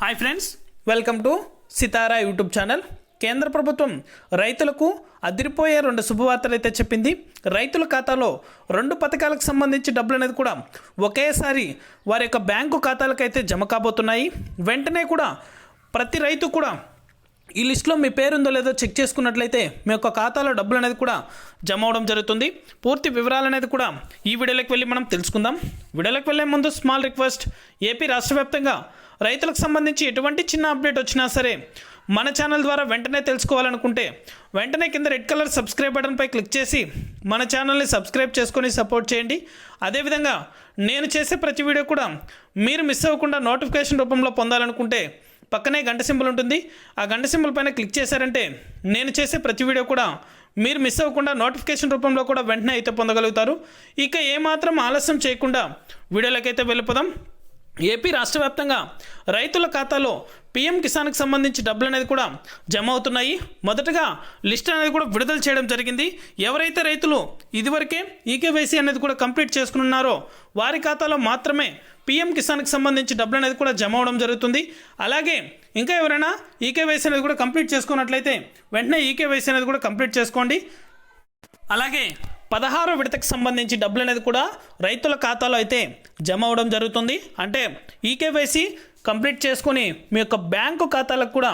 Hi friends welcome to Sitara YouTube channel కేంద్ర ప్రభుత్వం రైతులకు అదిరిపోయే రెండు శుభవార్తలు అయితే చెప్పింది. రైతుల ఖాతాలో రెండు పథకాలకు సంబంధించి డబ్బులు అనేది కూడా ఒకేసారి వారి యొక్క బ్యాంకు ఖాతాలకైతే జమ కాబోతున్నాయి. వెంటనే కూడా ప్రతి రైతు కూడా ఈ లిస్ట్లో మీ పేరు ఉందో లేదో చెక్ చేసుకున్నట్లయితే మీ యొక్క ఖాతాలో డబ్బులు అనేది కూడా జమ అవడం జరుగుతుంది. పూర్తి వివరాలు అనేది కూడా ఈ వీడియోలోకి వెళ్ళి మనం తెలుసుకుందాం. వీడియోలోకి వెళ్ళే ముందు స్మాల్ రిక్వెస్ట్ ఏపీ రాష్ట్ర వ్యాప్తంగా రైతులకు సంబంధించి ఎటువంటి చిన్న అప్డేట్ వచ్చినా సరే మన ఛానల్ ద్వారా వెంటనే తెలుసుకోవాలనుకుంటే వెంటనే కింద రెడ్ కలర్ సబ్స్క్రైబ్ బటన్పై క్లిక్ చేసి మన ఛానల్ని సబ్స్క్రైబ్ చేసుకొని సపోర్ట్ చేయండి. అదేవిధంగా నేను చేసే ప్రతి వీడియో కూడా మీరు మిస్ అవ్వకుండా నోటిఫికేషన్ రూపంలో పొందాలనుకుంటే పక్కనే గంట సింబల్ ఉంటుంది. ఆ గంట సింబల్ పైన క్లిక్ చేశారంటే నేను చేసే ప్రతి వీడియో కూడా మీరు మిస్ అవ్వకుండా నోటిఫికేషన్ రూపంలో కూడా వెంటనే అయితే పొందగలుగుతారు. ఇక ఏమాత్రం ఆలస్యం చేయకుండా వీడియోలకైతే వెళ్ళిపోదాం. ఏపీ రాష్ట్ర వ్యాప్తంగా రైతుల ఖాతాలో పీఎం కిసాన్కి సంబంధించి డబ్బులు అనేది కూడా జమ అవుతున్నాయి. మొదటగా లిస్ట్ అనేది కూడా విడుదల చేయడం జరిగింది. ఎవరైతే రైతులు ఇదివరకే ఈకేవైసీ అనేది కూడా కంప్లీట్ చేసుకున్నారో వారి ఖాతాలో మాత్రమే పీఎం కిసాన్కి సంబంధించి డబ్బులు అనేది కూడా జమ అవడం జరుగుతుంది. అలాగే ఇంకా ఎవరైనా ఈకేవైసీ అనేది కూడా కంప్లీట్ చేసుకున్నట్లయితే వెంటనే ఈకేవైసీ అనేది కూడా కంప్లీట్ చేసుకోండి. అలాగే పదహారో విడతకు సంబంధించి డబ్బులు అనేది కూడా రైతుల ఖాతాలో అయితే జమ అవడం జరుగుతుంది. అంటే ఈకేవైసీ కంప్లీట్ చేసుకొని మీ యొక్క బ్యాంకు ఖాతాలకు కూడా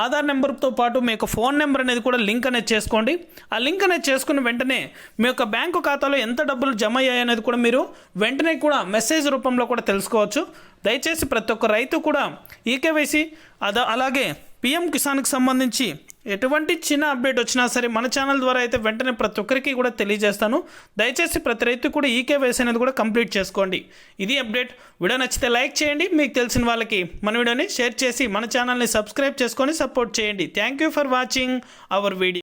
ఆధార్ నెంబర్తో పాటు మీ యొక్క ఫోన్ నెంబర్ అనేది కూడా లింక్ అనేది చేసుకోండి. ఆ లింక్ అనేది చేసుకుని వెంటనే మీ యొక్క బ్యాంకు ఖాతాలో ఎంత డబ్బులు జమ అయ్యాయి అనేది కూడా మీరు వెంటనే కూడా మెసేజ్ రూపంలో కూడా తెలుసుకోవచ్చు. దయచేసి ప్రతి ఒక్క రైతు కూడా ఈకేవైసీ అదా అలాగే పిఎం కిసాన్కి సంబంధించి ఎటువంటి చిన్న అప్డేట్ వచ్చినా సరే మన ఛానల్ ద్వారా అయితే వెంటనే ప్రతి ఒక్కరికి కూడా తెలియజేస్తాను. దయచేసి ప్రతి రైతు కూడా ఈకేవైసీ అనేది కూడా కంప్లీట్ చేసుకోండి. ఇది అప్డేట్ వీడియో నచ్చితే లైక్ చేయండి. మీకు తెలిసిన వాళ్ళకి మన వీడియోని షేర్ చేసి మన ఛానల్ని సబ్స్క్రైబ్ చేసుకొని సపోర్ట్ చేయండి. Thank you for watching our video